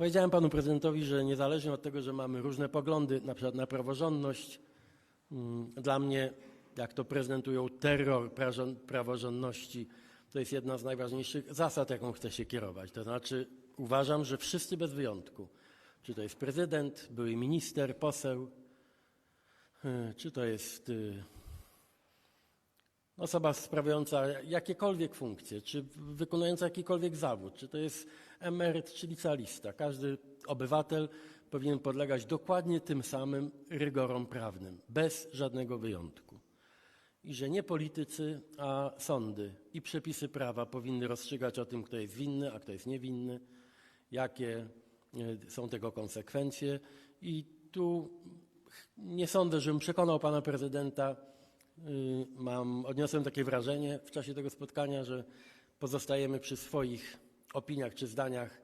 Powiedziałem panu prezydentowi, że niezależnie od tego, że mamy różne poglądy, na przykład na praworządność, mm, dla mnie, jak to prezentują, terror praworządności to jest jedna z najważniejszych zasad, jaką chcę się kierować. To znaczy uważam, że wszyscy bez wyjątku, czy to jest prezydent, były minister, poseł, y, czy to jest y, osoba sprawująca jakiekolwiek funkcje, czy wykonująca jakikolwiek zawód, czy to jest emeryt, czy licealista. Każdy obywatel powinien podlegać dokładnie tym samym rygorom prawnym, bez żadnego wyjątku. I że nie politycy, a sądy i przepisy prawa powinny rozstrzygać o tym, kto jest winny, a kto jest niewinny, jakie e, są tego konsekwencje. I tu nie sądzę, żebym przekonał pana prezydenta. Y, Mam, odniosłem takie wrażenie w czasie tego spotkania, że pozostajemy przy swoich opiniach czy zdaniach